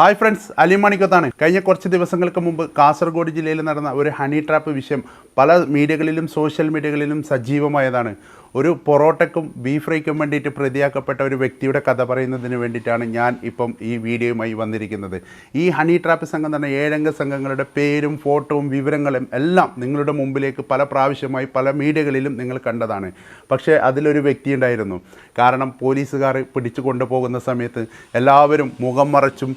Hi friends അലിമണിക്കത്താണ് കഴിഞ്ഞ കുറച്ച് ദിവസങ്ങൾക്ക് മുമ്പ് കാസർഗോഡ് ജില്ലയിൽ നടന്ന ഒരു ഹണി ട്രാപ്പ് വിഷയം പല മീഡിയകളിലും സോഷ്യൽ മീഡിയകളിലും സജീവമായതാണ്. ഒരു പൊറോട്ടയ്ക്കും ബീഫ് ഫ്രൈക്കും വേണ്ടിയിട്ട് പ്രതിയാക്കപ്പെട്ട ഒരു വ്യക്തിയുടെ കഥ പറയുന്നതിന് വേണ്ടിയിട്ടാണ് ഞാൻ ഇപ്പം ഈ വീഡിയോയുമായി വന്നിരിക്കുന്നത്. ഈ ഹണി ട്രാപ്പ് സംഘം തന്നെ ഏഴംഗ സംഘങ്ങളുടെ പേരും ഫോട്ടോവും വിവരങ്ങളും എല്ലാം നിങ്ങളുടെ മുമ്പിലേക്ക് പല പ്രാവശ്യമായി പല മീഡിയകളിലും നിങ്ങൾ കണ്ടതാണ്. പക്ഷേ അതിലൊരു വ്യക്തി ഉണ്ടായിരുന്നു. കാരണം പോലീസുകാർ പിടിച്ചു കൊണ്ടുപോകുന്ന സമയത്ത് എല്ലാവരും മുഖം മറച്ചും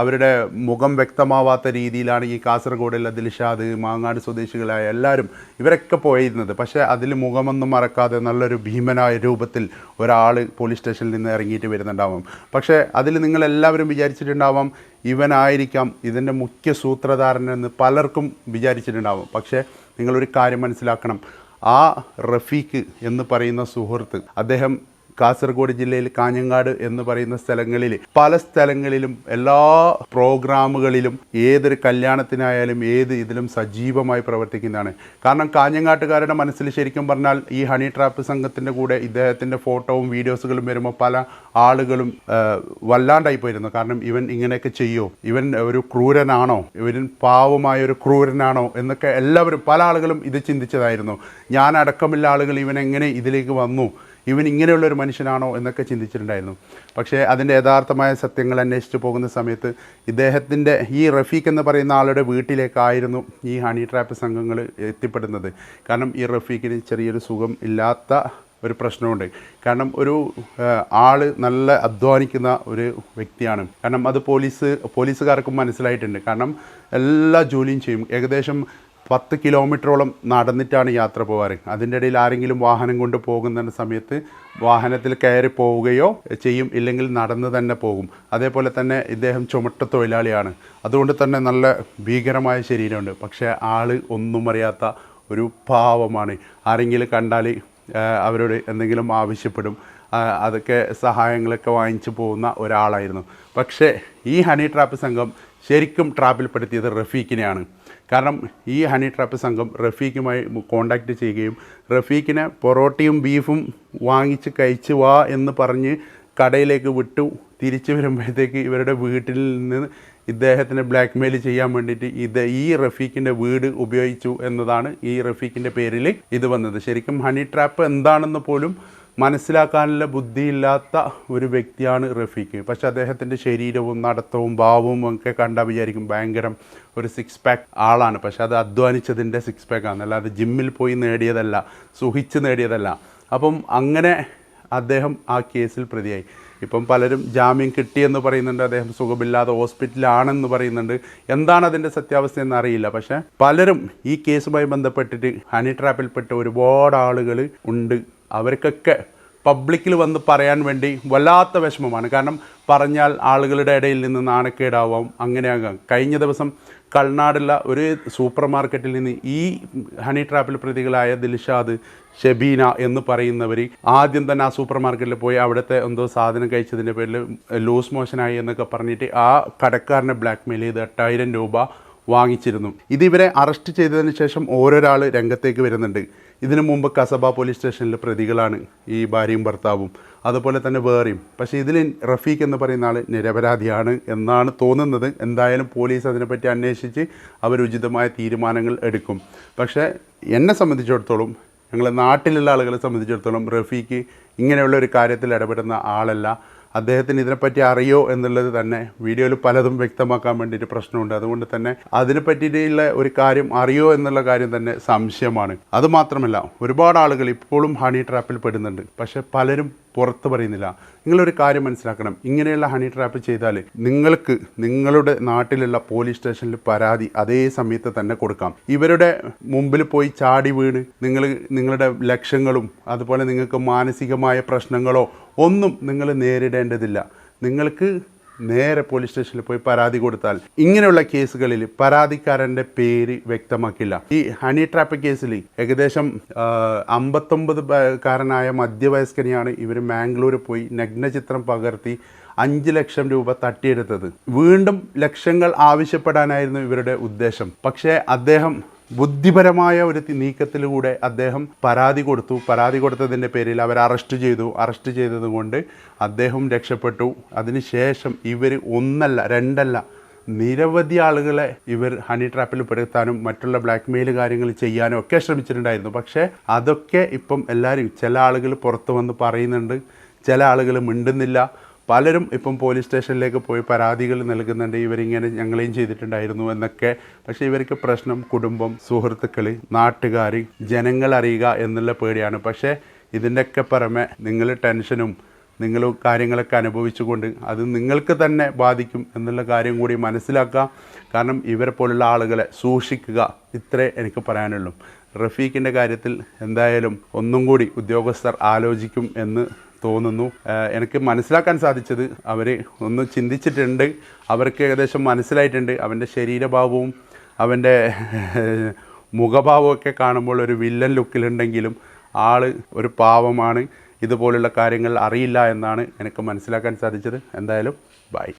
അവരുടെ മുഖം വ്യക്തമാവാത്ത രീതിയിലാണ് ഈ കാസർഗോഡുള്ള ദിൽഷാദ് മാങ്ങാട് സ്വദേശികളായ എല്ലാവരും ഇവരൊക്കെ പോയിരുന്നത്. പക്ഷേ അതിൽ മുഖമൊന്നും മറക്കാതെ നല്ലൊരു ഭീമനായ രൂപത്തിൽ ഒരാൾ പോലീസ് സ്റ്റേഷനിൽ നിന്ന് ഇറങ്ങിയിട്ട് വരുന്നുണ്ടാവും. പക്ഷേ അതിൽ നിങ്ങളെല്ലാവരും വിചാരിച്ചിട്ടുണ്ടാവാം ഇവനായിരിക്കാം ഇതിന്റെ മുഖ്യ സൂത്രധാരൻ എന്ന് പലർക്കും വിചാരിച്ചിട്ടുണ്ടാവും. പക്ഷേ നിങ്ങളൊരു കാര്യം മനസ്സിലാക്കണം. ആ റഫീഖ് എന്ന് പറയുന്ന സുഹൃത്ത് അദ്ദേഹം കാസർഗോഡ് ജില്ലയിൽ കാഞ്ഞങ്ങാട് എന്ന് പറയുന്ന സ്ഥലങ്ങളിൽ പല സ്ഥലങ്ങളിലും എല്ലാ പ്രോഗ്രാമുകളിലും ഏതൊരു കല്യാണത്തിനായാലും ഏത് ഇതിലും സജീവമായി പ്രവർത്തിക്കുന്നതാണ്. കാരണം കാഞ്ഞങ്ങാട്ടുകാരുടെ മനസ്സിൽ ശരിക്കും പറഞ്ഞാൽ ഈ ഹണി ട്രാപ്പ് സംഘത്തിന്റെ കൂടെ ഇദ്ദേഹത്തിന്റെ ഫോട്ടോവും വീഡിയോസുകളും വരുമ്പോൾ പല ആളുകളും വല്ലാണ്ടായി പോയിരുന്നു. കാരണം ഇവൻ ഇങ്ങനെയൊക്കെ ചെയ്യുമോ ഇവൻ ഒരു ക്രൂരനാണോ? ഇവൻ പാവമായ ഒരു ക്രൂരനാണോ? എന്നൊക്കെ എല്ലാവരും പല ആളുകളും ഇത് ചിന്തിച്ചതായിരുന്നു. ഞാൻ അടക്കമുള്ള ആളുകൾ ഇവൻ എങ്ങനെ ഇതിലേക്ക് വന്നു? ഇവൻ ഇങ്ങനെയുള്ള ഒരു മനുഷ്യനാണോ എന്നൊക്കെ ചിന്തിച്ചിട്ടുണ്ടായിരുന്നു. പക്ഷേ അതിന്റെ യഥാർത്ഥമായ സത്യങ്ങൾ അന്വേഷിച്ച് പോകുന്ന സമയത്ത് ഇദ്ദേഹത്തിന്റെ ഈ റഫീഖ് എന്ന് പറയുന്ന ആളുടെ വീട്ടിലേക്കായിരുന്നു ഈ ഹണി ട്രാപ്പ് സംഘങ്ങൾ എത്തിപ്പെടുന്നത്. കാരണം ഈ റഫീഖിന് ചെറിയൊരു സുഖം ഇല്ലാത്ത ഒരു പ്രശ്നമുണ്ട്. കാരണം ഒരു ആൾ നല്ല അധ്വാനിക്കുന്ന ഒരു വ്യക്തിയാണ്. കാരണം അത് പോലീസ് പോലീസുകാർക്കും മനസ്സിലായിട്ടുണ്ട്. കാരണം എല്ലാ ജോലിയും ചെയ്യും. ഏകദേശം പത്ത് കിലോമീറ്ററോളം നടന്നിട്ടാണ് യാത്ര പോകാറ്. അതിന്റെ ഇടയിൽ ആരെങ്കിലും വാഹനം കൊണ്ട് പോകുന്ന സമയത്ത് വാഹനത്തിൽ കയറി പോവുകയോ ചെയ്യും ഇല്ലെങ്കിൽ നടന്ന് തന്നെ പോകും. അതേപോലെ തന്നെ ഇദ്ദേഹം ചുമട്ട തൊഴിലാളിയാണ്. അതുകൊണ്ട് തന്നെ നല്ല ഭീകരമായ ശരീരമുണ്ട്. പക്ഷേ ആൾ ഒന്നും അറിയാത്ത ഒരു പാവമാണ്. ആരെങ്കിലും കണ്ടാൽ അവരോട് എന്തെങ്കിലും ആവശ്യപ്പെടും അതൊക്കെ സഹായങ്ങളൊക്കെ വാങ്ങിച്ചു പോകുന്ന ഒരാളായിരുന്നു. പക്ഷേ ഈ ഹണി ട്രാപ്പ് സംഘം ശരിക്കും ട്രാപ്പിൽപ്പെടുത്തിയത് റഫീഖിനെയാണ്. കാരണം ഈ ഹണി ട്രാപ്പ് സംഘം റഫീഖുമായി കോണ്ടാക്റ്റ് ചെയ്യുകയും റഫീഖിനെ പൊറോട്ടയും ബീഫും വാങ്ങിച്ച് കഴിച്ച് വാ എന്ന് പറഞ്ഞ് കടയിലേക്ക് വിട്ടു. തിരിച്ചു വരുമ്പോഴത്തേക്ക് ഇവരുടെ വീട്ടിൽ നിന്ന് ഇദ്ദേഹത്തിനെ ബ്ലാക്ക് മെയിൽ ചെയ്യാൻ വേണ്ടിയിട്ട് ഇത് ഈ റഫീഖിന്റെ വീട് ഉപയോഗിച്ചു എന്നതാണ് ഈ റഫീഖിന്റെ പേരിൽ ഇത് വന്നത്. ശരിക്കും ഹണി ട്രാപ്പ് എന്താണെന്ന് പോലും മനസ്സിലാക്കാനുള്ള ബുദ്ധിയില്ലാത്ത ഒരു വ്യക്തിയാണ് റഫീഖ്. പക്ഷെ അദ്ദേഹത്തിന്റെ ശരീരവും നടത്തവും ഭാവവും ഒക്കെ കണ്ടാൽ വിചാരിക്കും ഭയങ്കരം ഒരു സിക്സ് പാക്ക് ആളാണ്. പക്ഷെ അത് അധ്വാനിച്ചതിന്റെ സിക്സ് പാക്കാണ് അല്ലാതെ ജിമ്മിൽ പോയി നേടിയതല്ല സുഹിച്ച് നേടിയതല്ല. അപ്പം അങ്ങനെ അദ്ദേഹം ആ കേസിൽ പ്രതിയായി. ഇപ്പം പലരും ജാമ്യം കിട്ടിയെന്ന് പറയുന്നുണ്ട് അദ്ദേഹം സുഖമില്ലാതെ ഹോസ്പിറ്റലാണെന്ന് പറയുന്നുണ്ട്. എന്താണ് അതിന്റെ സത്യാവസ്ഥ എന്ന് അറിയില്ല. പക്ഷേ പലരും ഈ കേസുമായി ബന്ധപ്പെട്ടിട്ട് ഹണി ട്രാപ്പിൽപ്പെട്ട ഒരുപാട് ആളുകൾ ഉണ്ട്. അവർക്കൊക്കെ പബ്ലിക്കിൽ വന്ന് പറയാൻ വേണ്ടി വല്ലാത്ത വിഷമമാണ്. കാരണം പറഞ്ഞാൽ ആളുകളുടെ ഇടയിൽ നിന്ന് നാണക്കേടാവാം അങ്ങനെയാകാം. കഴിഞ്ഞ ദിവസം കൾനാടുള്ള ഒരു സൂപ്പർ മാർക്കറ്റിൽ നിന്ന് ഈ ഹണി ട്രാപ്പിൽ പ്രതികളായ ദിൽഷാദ് ഷെബീന എന്ന് പറയുന്നവർ ആദ്യം തന്നെ ആ സൂപ്പർ മാർക്കറ്റിൽ പോയി അവിടുത്തെ എന്തോ സാധനം കഴിച്ചതിന്റെ പേരിൽ ലൂസ് മോഷനായി എന്നൊക്കെ പറഞ്ഞിട്ട് ആ കടക്കാരനെ ബ്ലാക്ക്മെയിൽ ചെയ്ത് എട്ടായിരം രൂപ വാങ്ങിച്ചിരുന്നു. ഇതിവരെ അറസ്റ്റ് ചെയ്തതിന് ശേഷം ഓരോരാൾ രംഗത്തേക്ക് വരുന്നുണ്ട്. ഇതിനു മുമ്പ് കസബ പോലീസ് സ്റ്റേഷനിൽ പ്രതികളാണ് ഈ ഭാര്യയും ഭർത്താവും. അതുപോലെ തന്നെ വേറെയും. പക്ഷേ ഇതിൽ റഫീഖ് എന്ന് പറയുന്ന ആൾ നിരപരാധിയാണ് എന്നാണ് തോന്നുന്നത്. എന്തായാലും പോലീസ് അതിനെപ്പറ്റി അന്വേഷിച്ച് അവരുചിതമായ തീരുമാനങ്ങൾ എടുക്കും. പക്ഷേ എന്നെ സംബന്ധിച്ചിടത്തോളം ഞങ്ങളെ നാട്ടിലുള്ള ആളുകളെ സംബന്ധിച്ചിടത്തോളം റഫീഖ് ഇങ്ങനെയുള്ള ഒരു കാര്യത്തിൽ ഇടപെടുന്ന ആളല്ല. അദ്ദേഹത്തിന് ഇതിനെപ്പറ്റി അറിയോ എന്നുള്ളത് തന്നെ വീഡിയോയിൽ പലതും വ്യക്തമാക്കാൻ വേണ്ടിയിട്ട് പ്രശ്നമുണ്ട്. അതുകൊണ്ട് തന്നെ അതിനെ പറ്റിയിട്ടുള്ള ഒരു കാര്യം അറിയോ എന്നുള്ള കാര്യം തന്നെ സംശയമാണ്. അതുമാത്രമല്ല ഒരുപാട് ആളുകൾ ഇപ്പോഴും ഹണി ട്രാപ്പിൽ പെടുന്നുണ്ട്. പക്ഷെ പലരും പുറത്ത് പറയുന്നില്ല. നിങ്ങളൊരു കാര്യം മനസ്സിലാക്കണം. ഇങ്ങനെയുള്ള ഹണി ട്രാപ്പ് ചെയ്താൽ നിങ്ങൾക്ക് നിങ്ങളുടെ നാട്ടിലുള്ള പോലീസ് സ്റ്റേഷനിൽ പരാതി അതേ സമയത്ത് തന്നെ കൊടുക്കാം. ഇവരുടെ മുമ്പിൽ പോയി ചാടി വീണ് നിങ്ങൾ നിങ്ങളുടെ ലക്ഷ്യങ്ങളും അതുപോലെ നിങ്ങൾക്ക് മാനസികമായ പ്രശ്നങ്ങളോ ഒന്നും നിങ്ങൾ നേരിടേണ്ടതില്ല. നിങ്ങൾക്ക് നേരെ പോലീസ് സ്റ്റേഷനിൽ പോയി പരാതി കൊടുത്താൽ ഇങ്ങനെയുള്ള കേസുകളിൽ പരാതിക്കാരന്റെ പേര് വ്യക്തമാക്കില്ല. ഈ ഹണി ട്രാപ്പ് കേസിൽ ഏകദേശം അമ്പത്തൊമ്പത് കാരനായ മധ്യവയസ്കനെയാണ് ഇവർ മാംഗ്ലൂർ പോയി നഗ്നചിത്രം പകർത്തി അഞ്ച് ലക്ഷം രൂപ തട്ടിയെടുത്തത്. വീണ്ടും ലക്ഷങ്ങൾ ആവശ്യപ്പെടാനായിരുന്നു ഇവരുടെ ഉദ്ദേശം. പക്ഷേ അദ്ദേഹം ബുദ്ധിപരമായ ഒരു നീക്കത്തിലൂടെ അദ്ദേഹം പരാതി കൊടുത്തു. പരാതി കൊടുത്തതിന്റെ പേരിൽ അവർ അറസ്റ്റ് ചെയ്തു. അറസ്റ്റ് ചെയ്തതുകൊണ്ട് അദ്ദേഹം രക്ഷപ്പെട്ടു. അതിനുശേഷം ഇവർ ഒന്നല്ല രണ്ടല്ല നിരവധി ആളുകളെ ഇവർ ഹണി ട്രാപ്പിൽ പെടുത്താനും മറ്റുള്ള ബ്ലാക്ക് മെയിൽ കാര്യങ്ങൾ ചെയ്യാനും ഒക്കെ ശ്രമിച്ചിട്ടുണ്ടായിരുന്നു. പക്ഷേ അതൊക്കെ ഇപ്പം എല്ലാവരും ചില ആളുകൾ പുറത്തു വന്ന് പറയുന്നുണ്ട്. ചില ആളുകൾ മിണ്ടുന്നില്ല. പലരും ഇപ്പം പോലീസ് സ്റ്റേഷനിലേക്ക് പോയി പരാതികൾ നൽകുന്നുണ്ട്. ഇവരിങ്ങനെ ഞങ്ങളെയും ചെയ്തിട്ടുണ്ടായിരുന്നു എന്നൊക്കെ. പക്ഷേ ഇവർക്ക് പ്രശ്നം കുടുംബം സുഹൃത്തുക്കൾ നാട്ടുകാർ ജനങ്ങൾ അറിയുക എന്നുള്ള പേടിയാണ്. പക്ഷേ ഇതിന്റെയൊക്കെ പുറമെ നിങ്ങൾ ടെൻഷനും നിങ്ങൾ കാര്യങ്ങളൊക്കെ അനുഭവിച്ചുകൊണ്ട് അത് നിങ്ങൾക്ക് തന്നെ ബാധിക്കും എന്നുള്ള കാര്യം കൂടി മനസ്സിലാക്കുക. കാരണം ഇവരെ പോലുള്ള ആളുകളെ സൂക്ഷിക്കുക ഇത്രേ എനിക്ക് പറയാനുള്ളൂ. റഫീഖിന്റെ കാര്യത്തിൽ എന്തായാലും ഒന്നും കൂടി ഉദ്യോഗസ്ഥർ ആലോചിക്കും എന്ന് തോന്നുന്നു. എനിക്ക് മനസ്സിലാക്കാൻ സാധിച്ചത് അവർ ഒന്ന് ചിന്തിച്ചിട്ടുണ്ട്. അവർക്ക് ഏകദേശം മനസ്സിലായിട്ടുണ്ട്. അവന്റെ ശരീരഭാവവും അവന്റെ മുഖഭാവമൊക്കെ കാണുമ്പോൾ ഒരു വില്ലൻ ലുക്കിലുണ്ടെങ്കിലും ആൾ ഒരു പാവമാണ്. ഇതുപോലുള്ള കാര്യങ്ങൾ അറിയില്ല എന്നാണ് എനിക്ക് മനസ്സിലാക്കാൻ സാധിച്ചത്. എന്തായാലും ബൈ.